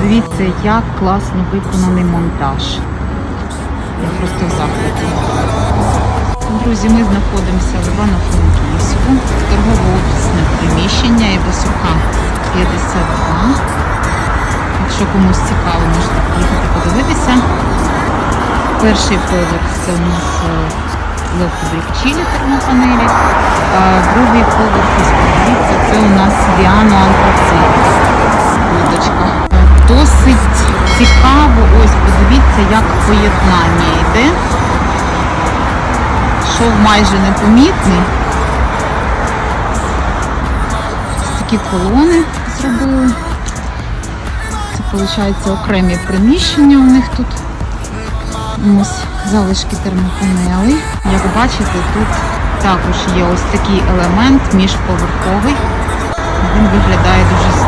Подивіться, як класно виконаний монтаж. Я просто в захваті. Друзі, ми знаходимося в Івано-Франківську, торгово-офісне приміщення Івасюка 52. Якщо комусь цікаво, можете приїхати подивитися. Перший поверх це у нас лофтбрік чилі термопанелі, другий поверх, ось це у нас Віано Антрацит. Подивіться, як поєднання йде. Шов майже непомітний. Такі колони зробили. Це виходить окремі приміщення у них тут. Ось залишки термопанелей. Як бачите, тут також є ось такий елемент міжповерховий. Він виглядає дуже.